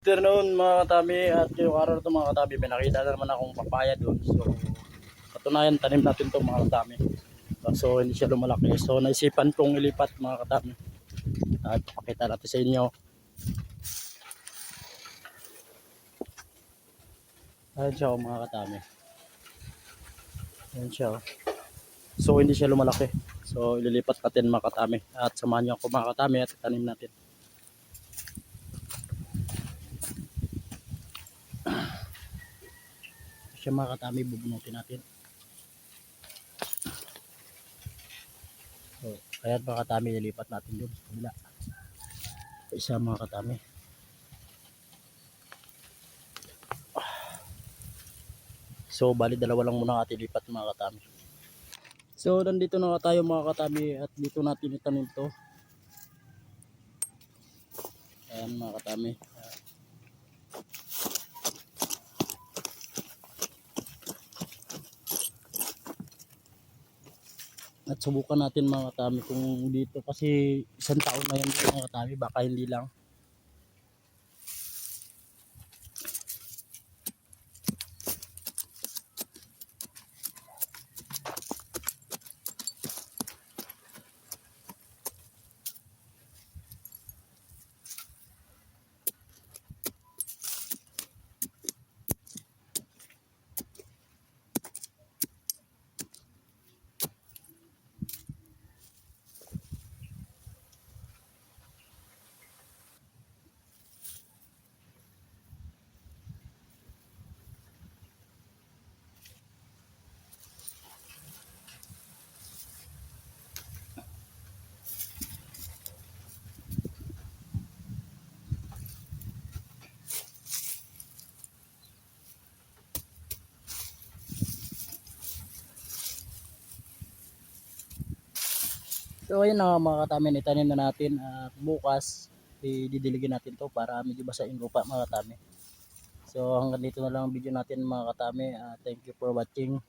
afternoon mga katabi at yung araw na ito mga katabi may na naman akong papaya doon. So katunayan tanim natin to mga katabi. So hindi siya lumalaki. So naisipan kong ilipat mga katabi. At pakita natin sa inyo. Ayun siya oh, mga katabi. Ayun siya oh. so hindi siya lumalaki. So ililipat natin mga katabi. At samahan niyo ako mga katabi at tanim natin siya mga katami bubunutin natin. So, kaya mga katami nilipat natin doon sa kabila isa mga katami. So bali dalawa lang muna ating lipat mga katami. So nandito na tayo mga katami at dito natin itanim to. Ayan mga katami at subukan natin mga katami kung dito kasi isang taon na yan mga katami baka hindi lang so ayun na mga katami itanim na natin. At bukas didiligin natin to para medyo basa yung lupa mga katami so hanggang dito na lang ang video natin mga katami Ah, thank you for watching